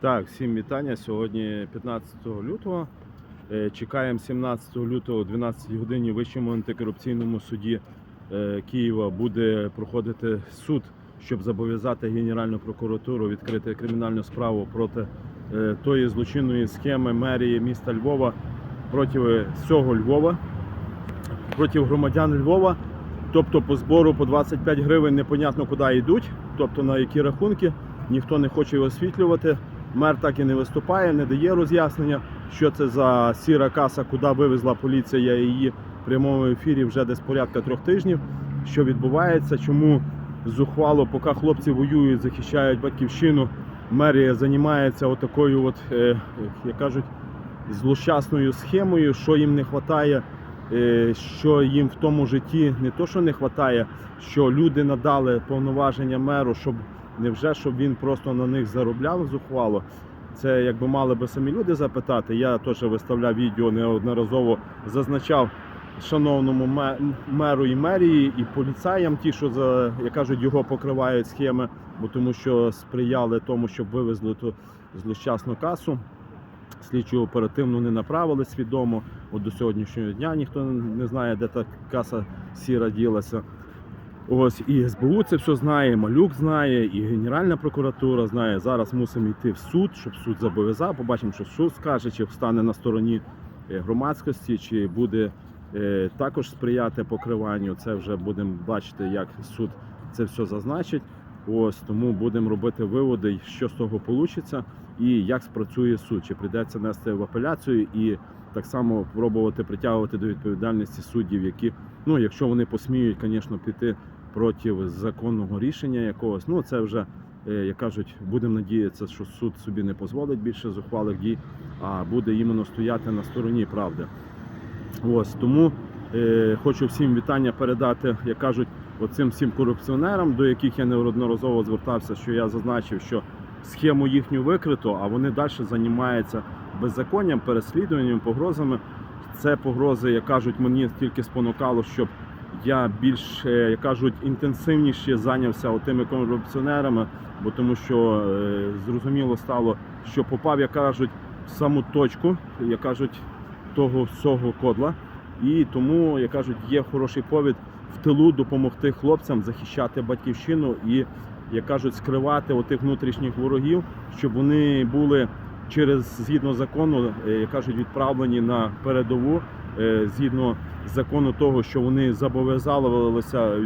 Так, всім вітання. Сьогодні 15 лютого. Е, Чекаємо 17 лютого о 12 годині в Вищому антикорупційному суді е, Києва буде проходити суд, щоб зобов'язати Генеральну прокуратуру відкрити кримінальну справу проти е, тої злочинної схеми мерії міста Львова проти всього Львова, проти громадян Львова. Тобто по збору по 25 гривень непонятно куди йдуть, тобто на які рахунки, ніхто не хоче освітлювати. Мер так і не виступає, не дає роз'яснення, що це за сіра каса, куди вивезла поліція її в прямому ефірі вже десь порядка трьох тижнів. Що відбувається, чому зухвало, поки хлопці воюють, захищають батьківщину, мерія займається отакою, от, е, як кажуть, злощасною схемою, що їм не вистачає, що їм в тому житті не то, що не вистачає, що люди надали повноваження меру, щоб не вже щоб він просто на них заробляв зухвало. Це якби мали би самі люди запитати. Я теж виставляв відео неодноразово, зазначав шановному меру і мерії, і поліцаям, ті, що за як кажуть, його покривають схеми, бо тому що сприяли тому, щоб вивезли ту злощасну касу. Слідчу оперативно не направили свідомо. От до сьогоднішнього дня ніхто не знає, де та каса сіра ділася. Ось і СБУ це все знає, Малюк знає, і Генеральна прокуратура знає. Зараз мусимо йти в суд, щоб суд зобов'язав. Побачимо, що суд скаже, чи встане на стороні е, громадськості, чи буде е, також сприяти покриванню. Це вже будемо бачити, як суд це все зазначить. Ось тому будемо робити виводи, що з того вийде, і як спрацює суд, чи прийдеться нести в апеляцію і так само пробувати притягувати до відповідальності суддів, які, ну якщо вони посміють, звісно, піти проти законного рішення якогось. Ну це вже, е, як кажуть, будемо надіятися, що суд собі не дозволить більше зухвалих дій, а буде іменно стояти на стороні правди. Ось тому е, хочу всім вітання передати, як кажуть, оцим всім корупціонерам, до яких я неодноразово звертався, що я зазначив, що схему їхню викрито, а вони далі займаються беззаконням, переслідуванням, погрозами. Це погрози, як кажуть, мені тільки спонукало, щоб я більш, як кажуть, інтенсивніше зайнявся тими корупціонерами, бо тому що е, зрозуміло стало, що попав, як кажуть, в саму точку, як кажуть, того всього кодла. І тому, як кажуть, є хороший повід в тилу допомогти хлопцям захищати батьківщину і, як кажуть, скривати отих внутрішніх ворогів, щоб вони були через згідно закону, е, кажуть, відправлені на передову е, згідно закону того, що вони зобов'язалися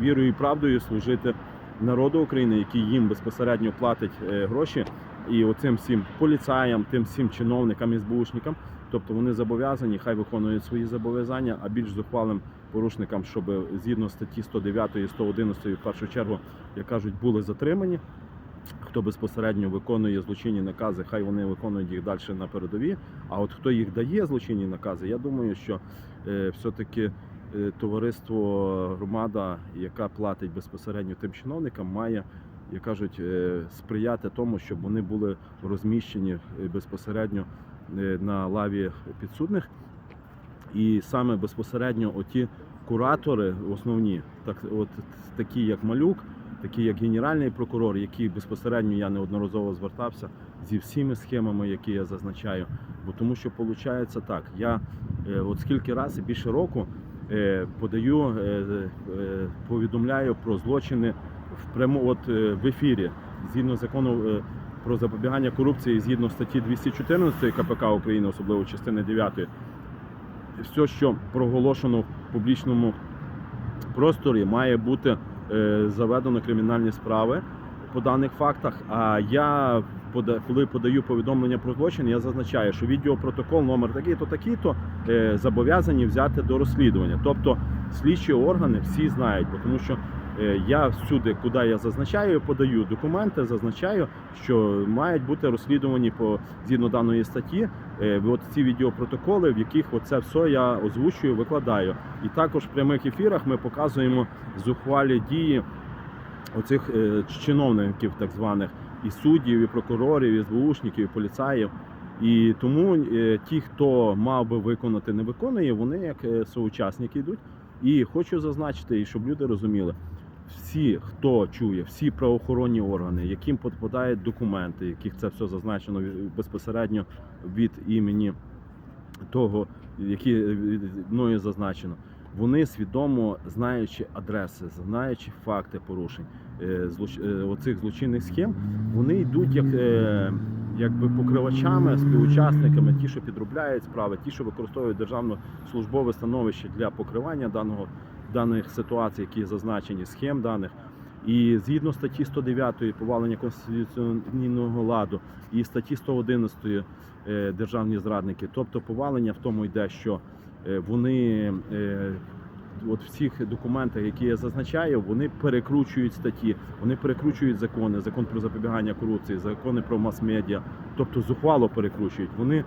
вірою і правдою служити народу України, який їм безпосередньо платить е, гроші, і оцим всім поліцаям, тим всім чиновникам і СБУшникам. Тобто вони зобов'язані, хай виконують свої зобов'язання, а більш зухвалим порушникам, щоб згідно статті 109 і 111 в першу чергу, як кажуть, були затримані. Хто безпосередньо виконує злочинні накази, хай вони виконують їх далі на передові. А от хто їх дає злочинні накази, я думаю, що е, все-таки е, товариство громада, яка платить безпосередньо тим чиновникам, має, як кажуть, е, сприяти тому, щоб вони були розміщені безпосередньо на лаві підсудних. І саме безпосередньо оті куратори основні, так от такі як Малюк, такі як генеральний прокурор, які безпосередньо я неодноразово звертався зі всіми схемами, які я зазначаю. Бо тому що виходить так, я е, от скільки разів більше року е, подаю, е, повідомляю про злочини в прямо от в ефірі згідно закону. Про запобігання корупції згідно статті 214 КПК України, особливо частини 9, все, що проголошено в публічному просторі, має бути заведено кримінальні справи по даних фактах. А я коли подаю повідомлення про злочин, я зазначаю, що відеопротокол номер такий-то, такий-то е, зобов'язані взяти до розслідування. Тобто слідчі органи всі знають, тому що е, я всюди, куди я зазначаю, подаю документи, зазначаю, що мають бути розслідувані по згідно даної статті. Е, От ці відеопротоколи, в яких оце все я озвучую, викладаю. І також в прямих ефірах ми показуємо зухвалі дії оцих е, чиновників, так званих, і суддів, і прокурорів, і СБУшників, і поліцаїв. І тому е, ті, хто мав би виконати, не виконує, вони як е, соучасники йдуть. І хочу зазначити, і щоб люди розуміли, всі, хто чує, всі правоохоронні органи, яким підпадають документи, яких це все зазначено безпосередньо від імені того, які е, мною зазначено. Вони свідомо знаючи адреси, знаючи факти порушень е, злоч... е, оцих злочинних схем, вони йдуть як якби покривачами, співучасниками, ті, що підробляють справи, ті, що використовують державне службове становище для покривання даного даних ситуацій, які зазначені схем даних. І згідно статті 109 повалення конституційного ладу і статті 111 е, державні зрадники, тобто повалення в тому йде, що е, вони е, от в цих документах, які я зазначаю, вони перекручують статті, вони перекручують закони, закон про запобігання корупції, закони про мас-медіа, тобто зухвало перекручують. Вони,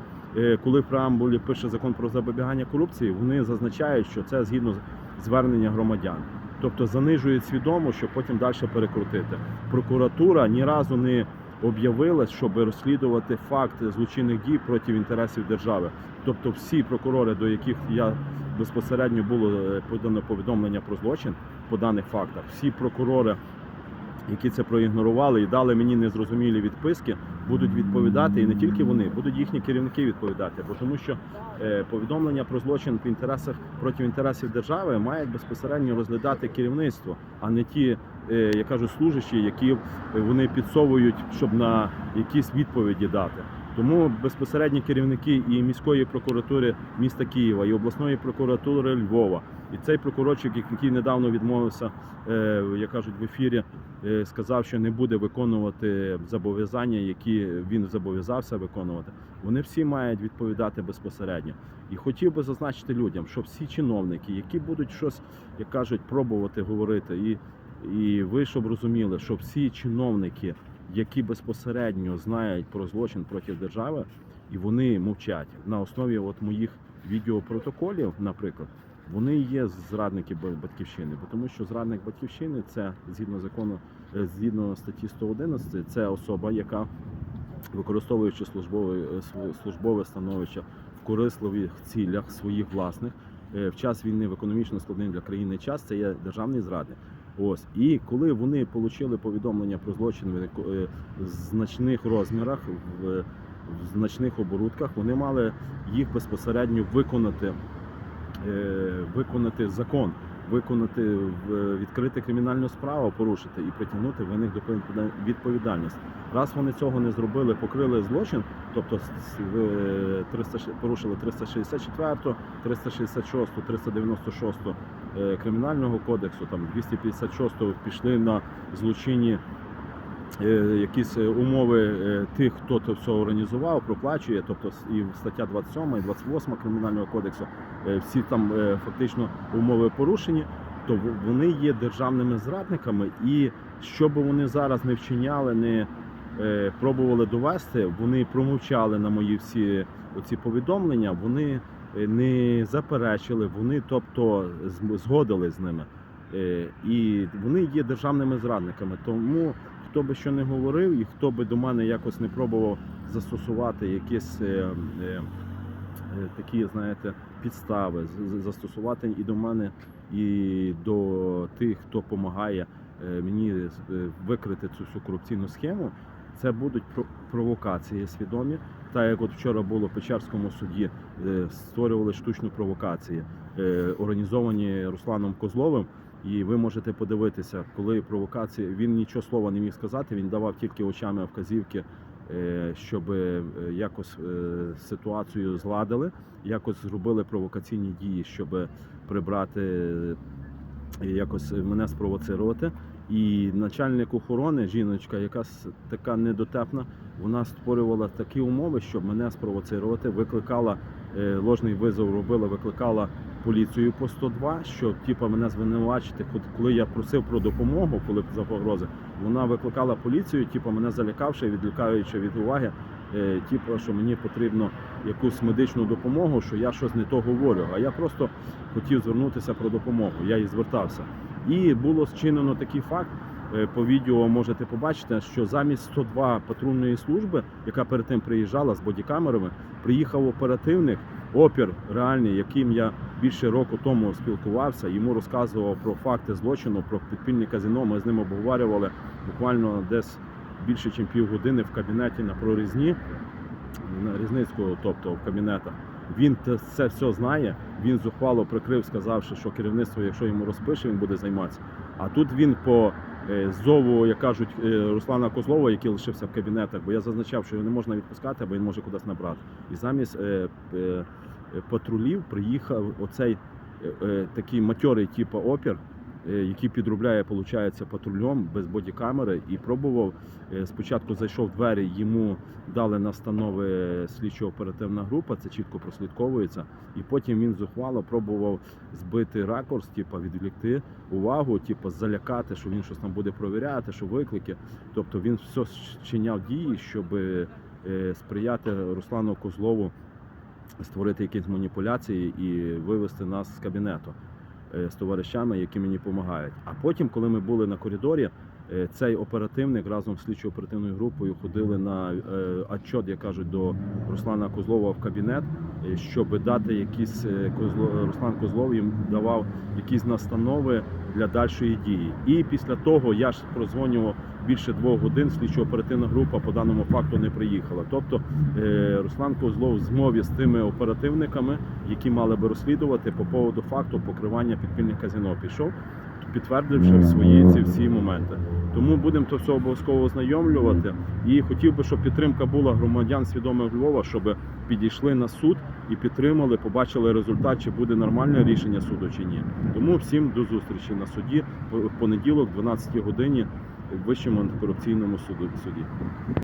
коли в преамбулі пише закон про запобігання корупції, вони зазначають, що це згідно з- звернення громадян. Тобто занижують свідомо, щоб потім далі перекрутити. Прокуратура ні разу не об'явилась, щоб розслідувати факти злочинних дій проти інтересів держави. Тобто всі прокурори, до яких я безпосередньо було е, подано повідомлення про злочин по даних фактах, всі прокурори, які це проігнорували і дали мені незрозумілі відписки, будуть відповідати, і не тільки вони, будуть їхні керівники відповідати. Бо тому що е, повідомлення про злочин в інтересах проти інтересів держави мають безпосередньо розглядати керівництво, а не ті, е, я кажу, служащі, які вони підсовують, щоб на якісь відповіді дати. Тому безпосередні керівники і міської прокуратури міста Києва, і обласної прокуратури Львова, і цей прокурорчик, який недавно відмовився, е, як кажуть в ефірі, е, сказав, що не буде виконувати зобов'язання, які він зобов'язався виконувати. Вони всі мають відповідати безпосередньо. І хотів би зазначити людям, що всі чиновники, які будуть щось, як кажуть, пробувати говорити, і, і ви щоб розуміли, що всі чиновники, які безпосередньо знають про злочин проти держави, і вони мовчать на основі от моїх відеопротоколів, наприклад. Вони є зрадники батьківщини, тому що зрадник батьківщини це згідно закону, е, згідно статті 111, це особа, яка використовуючи службове е, службове становище в корисливих цілях своїх власних е, в час війни в економічно складний для країни час, це є державний зрадник. Ось і коли вони отримали повідомлення про злочин в значних розмірах, в, значних оборудках, вони мали їх безпосередньо виконати, виконати закон, виконати відкрити кримінальну справу, порушити і притягнути винних до відповіда- відповідальності. Раз вони цього не зробили, покрили злочин, тобто с- с- в- 300 порушили 364, 366, 396 е, кримінального кодексу, там 256 пішли на злочинні е, якісь е, умови е, тих, хто це все організував, проплачує, тобто і стаття 27 і 28 кримінального кодексу, е, всі там е, фактично умови порушені, то вони є державними зрадниками, і що би вони зараз не вчиняли, не е, пробували довести, вони промовчали на мої всі оці повідомлення, вони е, не заперечили, вони тобто згодили з ними. Е, І вони є державними зрадниками. Тому хто би що не говорив, і хто би до мене якось не пробував застосувати якісь е, е, е, такі, знаєте, підстави, застосувати і до мене, і до тих, хто допомагає мені е, викрити цю всю корупційну схему. Це будуть про- провокації свідомі. Так як от вчора було в Печерському суді, е, створювали штучну провокації, е, організовані Русланом Козловим. І ви можете подивитися, коли провокації він нічого слова не міг сказати, він давав тільки очами вказівки, е, щоб е, якось е, ситуацію зладили, якось зробили провокаційні дії, щоб прибрати якось мене спровоцирувати. І начальник охорони, жіночка, яка така недотепна, вона створювала такі умови, щоб мене спровоцирувати, викликала ложний визов, робила, викликала поліцію по 102, що типу, мене звинувачити, коли я просив про допомогу, коли за погрози, вона викликала поліцію, типу, мене залякавши, відлікаючи від уваги, типу, що мені потрібно якусь медичну допомогу, що я щось не то говорю. А я просто хотів звернутися про допомогу. Я і звертався. І було зчинено такий факт. е, По відео можете побачити, що замість 102 патрульної служби, яка перед тим приїжджала з бодікамерами, приїхав оперативник опір реальний, яким я більше року тому спілкувався, йому розказував про факти злочину, про підпільне казино. Ми з ним обговорювали буквально десь більше, ніж півгодини в кабінеті на прорізні на Різницького, тобто в кабінетах. Він це все знає. Він зухвало прикрив, сказавши, що керівництво, якщо йому розпише, він буде займатися. А тут він по зову, як кажуть, е, Руслана Козлова, який лишився в кабінетах, бо я зазначав, що його не можна відпускати, бо він може кудись набрати. І замість е, е, е, патрулів приїхав оцей е, е, такий матьорий, типу опір, е, який підробляє, виходить, патрульом без бодікамери, і пробував. е, Спочатку зайшов в двері, йому дали настанови слідчо-оперативна група, це чітко прослідковується. І потім він зухвало пробував збити ракурс, типу, відвлекти увагу, типу, залякати, що він щось там буде провіряти, що виклики. Тобто він все вчиняв дії, щоб е, сприяти Руслану Козлову створити якісь маніпуляції і вивести нас з кабінету е, з товаришами, які мені допомагають. А потім, коли ми були на коридорі, е, цей оперативник разом з слідчо оперативною групою ходили на е, отчет, як кажуть, до Руслана Козлова в кабінет, е, щоб дати якісь е, Козло, Руслан Козлов їм давав якісь настанови для дальшої дії. І після того я ж прозвонював більше двох годин. Слідчо-оперативна група по даному факту не приїхала. Тобто е, Руслан Козлов в змові з тими оперативниками, які мали би розслідувати по поводу факту покривання підпільних казино, пішов, підтвердивши свої ці всі моменти. Тому будемо то все обов'язково ознайомлювати. І хотів би, щоб підтримка була громадян свідомих Львова, щоб підійшли на суд і підтримали, побачили результат, чи буде нормальне рішення суду чи ні. Тому всім до зустрічі на суді в понеділок, 12 годині, в Вищому антикорупційному суді.